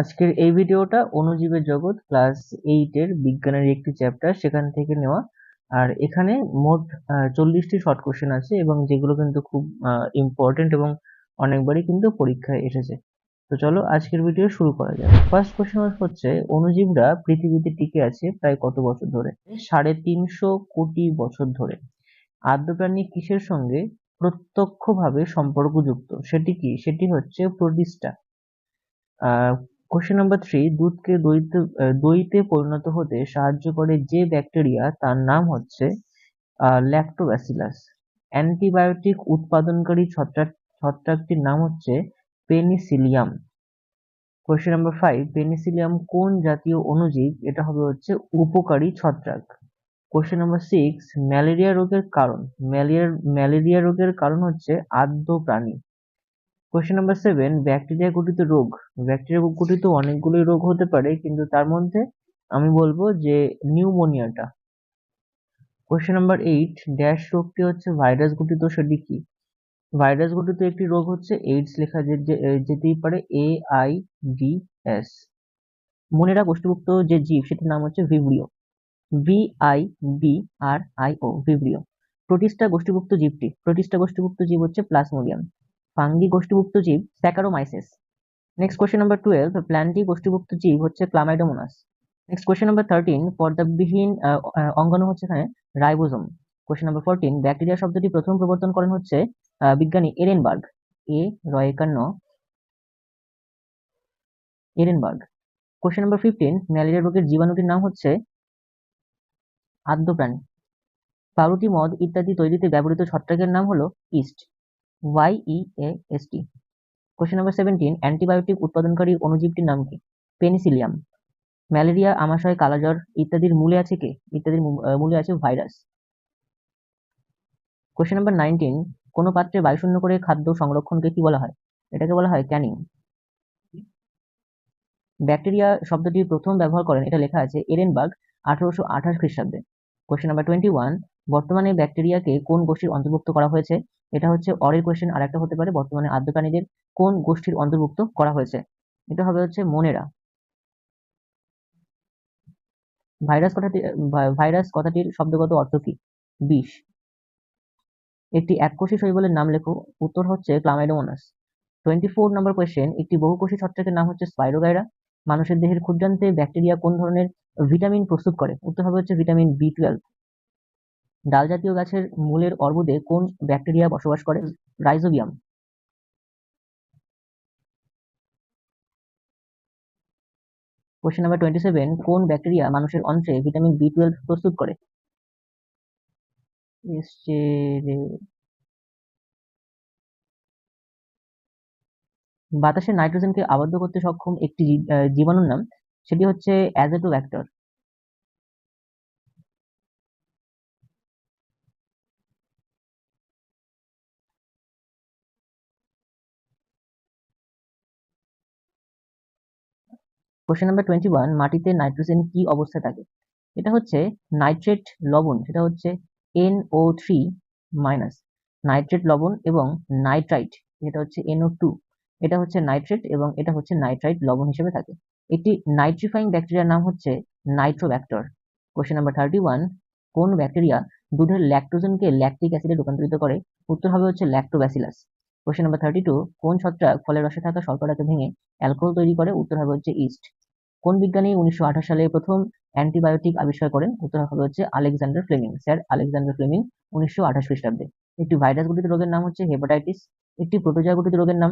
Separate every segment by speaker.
Speaker 1: আজকের এই ভিডিওটা অনুজীবের জগৎ ক্লাস এইটের বিজ্ঞানের একটি চ্যাপ্টার সেখান থেকে নেওয়া। আর এখানে মোট চল্লিশটি শর্ট কোশ্চেন আছে এবং যেগুলো কিন্তু খুব ইম্পর্টেন্ট এবং অনেকবারই কিন্তু পরীক্ষায় এসেছে। তো চলো আজকের ভিডিও শুরু করা যাক। ফার্স্ট কোশ্চেন হচ্ছে অণুজীবরা পৃথিবীতে টিকে আছে প্রায় কত বছর ধরে? সাড়ে তিনশো কোটি বছর ধরে। আদ্যপ্রাণী কিসের সঙ্গে প্রত্যক্ষভাবে সম্পর্কযুক্ত? সেটি কি? সেটি হচ্ছে প্রোটিস্টা। কোশ্চেন নাম্বার থ্রি দুধকে দইতে দইতে পরিণত হতে সাহায্য করে যে ব্যাকটেরিয়া তার নাম হচ্ছে ল্যাক্টোব্যাসিলাস অ্যান্টিবায়োটিক উৎপাদনকারী ছত্রাক, ছত্রাকটির নাম হচ্ছে penicillium question number five penicillium কোন জাতীয় অণুজীব? এটা হবে হচ্ছে উপকারী ছত্রাক। কোশ্চেন নাম্বার সিক্স ম্যালেরিয়া রোগের কারণ। ম্যালেরিয়া ম্যালেরিয়া রোগের কারণ হচ্ছে আদ্য প্রাণী। কোশ্চেন নাম্বার সেভেন ব্যাকটেরিয়া গঠিত রোগ। ব্যাকটেরিয়া গঠিত অনেকগুলোই রোগ হতে পারে, কিন্তু তার মধ্যে আমি বলব যে নিউমোনিয়াটা। কোশ্চেন নাম্বার এইট ড্যাশ রোগটি হচ্ছে ভাইরাস গঠিত, সেটি কি? ভাইরাস গঠিত একটি রোগ হচ্ছে এইডস লেখা যেতেই পারে A I D S Monera গোষ্ঠীভুক্ত যে জীব, সেটির নাম হচ্ছে vibrio. V I B R I O vibrio. Protista গোষ্ঠীভুক্ত জীবটি। প্রোটিস্টা গোষ্ঠীভুক্ত জীব হচ্ছে প্লাসমোডিয়াম ফাঙ্গি গোষ্ঠীভুক্ত জীব saccharomyces next question number twelve Plantae গোষ্ঠীভুক্ত জীব হচ্ছে chlamydomonas next question number thirteen পর্দাবিহীন অঙ্গাণু হচ্ছে এখানে ribosome. Question number fourteen bacteria শব্দটি প্রথম প্রবর্তন করেন হচ্ছে বিজ্ঞানী এরেনবার্গ। এ রয়েকান্ন, Ehrenberg. Question number fifteen malaria রোগের জীবাণুটির নাম হচ্ছে আদ্যপ্রাণী। পাউরুটি, মদ ইত্যাদি তৈরিতে ব্যবহৃত ছত্রাকের নাম হলো yeast. Y E A S T question number seventeen antibiotic উৎপাদনকারী অণুজীবটির নাম কি? পেনিসিলিয়াম ম্যালেরিয়া আমাশয়, কালাজ্বর ইত্যাদির মূলে আছে কে? ইত্যাদির মূলে আছে ভাইরাস কোশ্চেন নাম্বার নাইনটিন কোনো পাত্রে বায়ুশূন্য করে খাদ্য সংরক্ষণকে কি বলা হয়? এটাকে বলা হয় ক্যানিং। ব্যাকটেরিয়া শব্দটি প্রথম ব্যবহার করেন, এটা লেখা আছে এরেনবার্গ আঠারোশো আঠাশ খ্রিস্টাব্দে। কোশ্চেন নাম্বার টোয়েন্টি ওয়ান বর্তমানে ব্যাকটেরিয়াকে কোন গোষ্ঠীর অন্তর্ভুক্ত করা হয়েছে? এটা হচ্ছে অরের কোয়েশ্চেন আর একটা হতে পারে। বর্তমানে আদ্য প্রাণীদের কোন গোষ্ঠীর অন্তর্ভুক্ত করা হয়েছে? এটা হবে হচ্ছে মনেরা। ভাইরাস কথাটি ভাইরাস কথাটির শব্দগত অর্থ কি? বিষ। একটি এককোষী শৈবালের নাম লেখো। উত্তর হচ্ছে chlamydomonas twenty four number question, একটি বহুকোষী ছত্রাকের নাম হচ্ছে স্পাইরোগাইরা। মানুষের দেহের ক্ষুদ্রান্তে ব্যাকটেরিয়া কোন ধরনের ভিটামিন প্রস্তুত করে? উত্তর হবে হচ্ছে ভিটামিন বি টুয়েলভ। ডাল জাতীয় গাছের মূলের অর্বুদে কোন ব্যাকটেরিয়া বসবাস করে? Rhizobium. Question number twenty seven কোন ব্যাকটেরিয়া মানুষের অন্ত্রে ভিটামিন বি টুয়েলভ প্রস্তুত করে? বাতাসে নাইট্রোজেনকে আবদ্ধ করতে সক্ষম একটি জীবাণুর নাম, সেটি হচ্ছে azotobacter. Question number twenty one মাটিতে নাইট্রোজেন কি অবস্থায় থাকে? এটা হচ্ছে নাইট্রেট লবণ, সেটা হচ্ছে N O three minus nitrate লবণ এবং নাইট্রাইট যেটা হচ্ছে এনও টু এটা হচ্ছে নাইট্রেট এবং এটা হচ্ছে নাইট্রাইট লবণ হিসেবে থাকে। একটি নাইট্রিফাইং ব্যাকটেরিয়ার নাম হচ্ছে nitrobacter question number thirty one কোন ব্যাকটেরিয়া দুধের ল্যাকটোজেনকে ল্যাকটিক অ্যাসিডে রূপান্তরিত করে? উত্তর হবে হচ্ছে lactobacillus question number thirty two কোন ছত্রাক ফলের রসে থাকা শর্করাকে ভেঙে অ্যালকোহল তৈরি করে? উত্তর হবে হচ্ছে ইস্ট কোন বিজ্ঞানী উনিশশো আঠাশ সালে প্রথম অ্যান্টিবায়োটিক আবিষ্কার করেন? উত্তর হবে হচ্ছে Alexander Fleming. Sir, Alexander Fleming উনিশশো আঠাশ খ্রিস্টাব্দে। একটি ভাইরাস গঠিত রোগের নাম হচ্ছে হেপাটাইটিস, একটি প্রোটোজয়া গঠিত রোগের নাম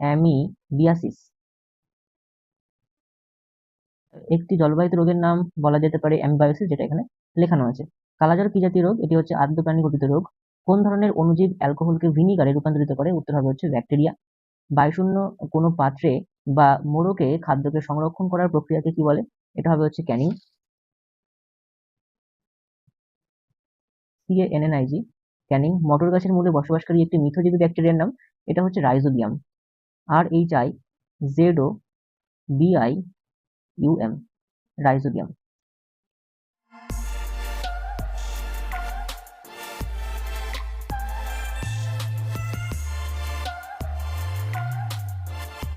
Speaker 1: অ্যামিবিয়াসিস। একটি জলবাহিত রোগের নাম বলা যেতে পারে অ্যামিবায়োসিস, যেটা এখানে লেখানো আছে। কালাজ্বর কি জাতীয় রোগ? এটি হচ্ছে আদ্য প্রাণী গঠিত রোগ। কোন ধরনের অনুজীব অ্যালকোহলকে ভিনিগারে রূপান্তরিত করে? উত্তর হবে হচ্ছে ব্যাকটেরিয়া। বায়ুশূন্য কোনো পাত্রে বা মোড়কে খাদ্যকে সংরক্ষণ করার প্রক্রিয়াকে কি বলে? এটা হবে হচ্ছে ক্যানিং। সিএএনএনআইজি ক্যানিং। মটর গাছের মূলে বসবাসকারী একটি মিথজীবী ব্যাকটেরিয়ার নাম, এটা হচ্ছে rhizobium. R H I Z O B I U M rhizobium.